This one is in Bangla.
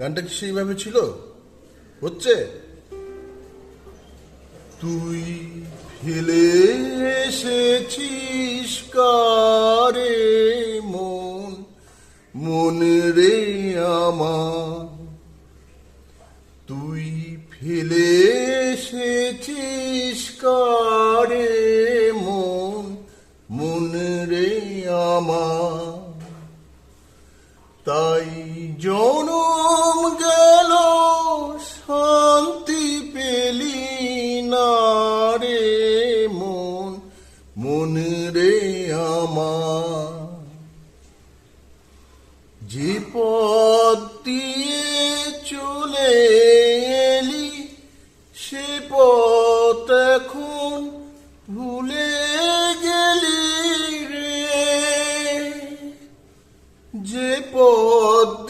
গানটা কি সেইভাবে ছিল? হচ্ছে? তুই ফেলে এসেছিস কারে মন? মন রে আমার। তুই ফেলে এসেছিস কারে মন? মন রে আমার। তাই জনম মন রে আমার। যে দিয়ে চলে এলি সে পথ এখন ভুলে গেলি রে। যে পদ